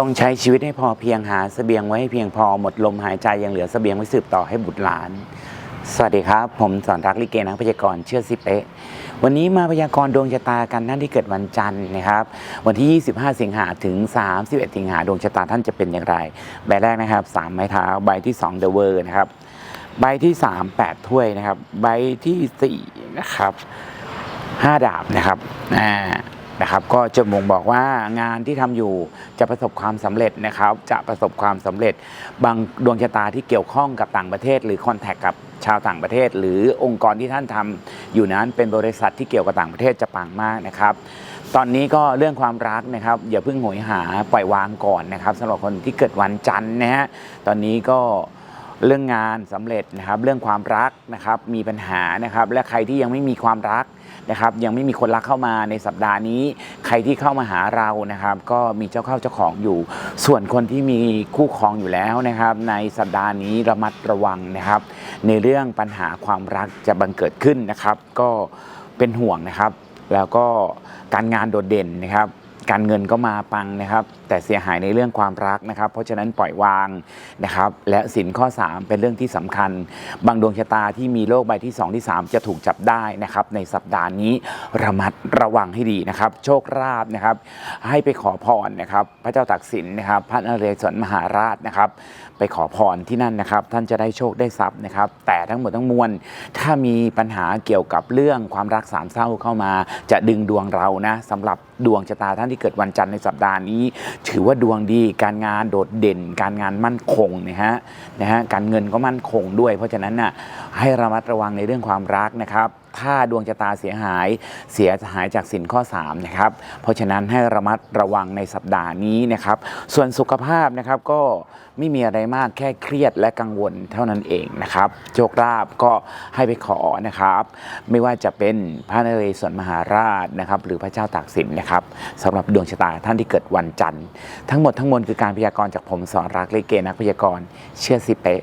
จงใช้ชีวิตให้พอเพียงหาเสบียงไว้ให้เพียงพอหมดลมหายใจยังเหลือเสบียงไว้สืบต่อให้บุตรหลาน สวัสดีครับ ผมสอนรักลิเกนักพยากรณ์เชื่อสิเป๊ะวันนี้มาพยากรณ์ดวงชะตากันท่านที่เกิดวันจันทร์นะครับ วันที่ 25 สิงหาถึง 31 สิงหาดวงชะตาท่านจะเป็นอย่างไร ใบแรกนะครับ 3 ไม้เท้าใบที่2 The w o r นะครับใบที่ 3 8 ถ้วยนะครับ ใบทีสี่4นะครับ5ดาบนะครับอ่า นะครับก็จะบ่งบอกว่างานที่ทำอยู่จะประสบความสำเร็จนะครับ จะประสบความสำเร็จ บางดวงชะตาที่เกี่ยวข้องกับต่างประเทศ หรือคอนแทคกับชาวต่างประเทศ หรือองค์กรที่ท่านทำอยู่นั้นเป็นบริษัทที่เกี่ยวกับต่างประเทศจะปังมากนะครับ ตอนนี้ก็เรื่องความรักนะครับอย่าเพิ่งโหยหาปล่อยวางก่อนนะครับสำหรับคนที่เกิดวันจันทร์นะฮะตอนนี้ก็ เรื่องงานสำเร็จนะครับเรื่องความรักนะครับมีปัญหานะครับและใครที่ยังไม่มีความรักนะครับยังไม่มีคนรักเข้ามาในสัปดาห์นี้ ใครที่เข้ามาหาเรานะครับ ก็มีเจ้าเข้าเจ้าของอยู่ ส่วนคนที่มีคู่ครองอยู่แล้วนะครับ ในสัปดาห์นี้ระมัดระวังนะครับ ในเรื่องปัญหาความรักจะบังเกิดขึ้นนะครับ ก็เป็นห่วงนะครับ แล้วก็การงานโดดเด่นนะครับ การเงินก็มาปังนะครับ แต่เสียหายในเรื่องความรักนะครับ เพราะฉะนั้นปล่อยวางนะครับ และสินข้อ 3 เป็นเรื่องที่สำคัญ บางดวงชะตาที่มีโรคใบที่ 2 ที่ 3 จะถูกจับได้นะครับ ในสัปดาห์นี้ระมัดระวังให้ดีนะครับ โชคลาภนะครับ ให้ไปขอพรนะครับ พระเจ้าตากสินนะครับ พระนเรศวรมหาราชนะครับ ไปขอพรที่นั่นนะครับ ท่านจะได้โชคได้ทรัพย์นะครับ แต่ทั้งหมดทั้งมวลถ้ามีปัญหาเกี่ยวกับเรื่องความรักสามเศร้าเข้ามา จะดึงดวงเรานะสำหรับดวงชะตาท่านที่ที่เกิดวันจันทร์ในสัปดาห์นี้ ถือว่าดวงดีการงานโดดเด่น การงานมั่นคงนะฮะนะฮะการเงินก็มั่นคงด้วย เพราะฉะนั้นน่ะให้ระมัดระวังในเรื่องความรักนะครับ ถ้าดวงชะตาเสียหาย เสียหายจากสินข้อ3นะครับเพราะฉะนั้นให้ระมัดระวังในสัปดาห์นี้นะครับ ส่วนสุขภาพนะครับก็ไม่มีอะไรมากแค่เครียดและกังวลเท่านั้นเองนะครับโชคลาภก็ให้ไปขอนะครับ ไม่ว่าจะเป็นพระนเรศวรมหาราชนะครับ หรือพระเจ้าตากสินนะครับสำหรับดวงชะตาท่านที่เกิดวันจันทร์ ทั้งหมดทั้งมวลคือการพยากรณ์จากผมสอนรักเลเกนักพยากรณ์เชื่อสิเป๊ะ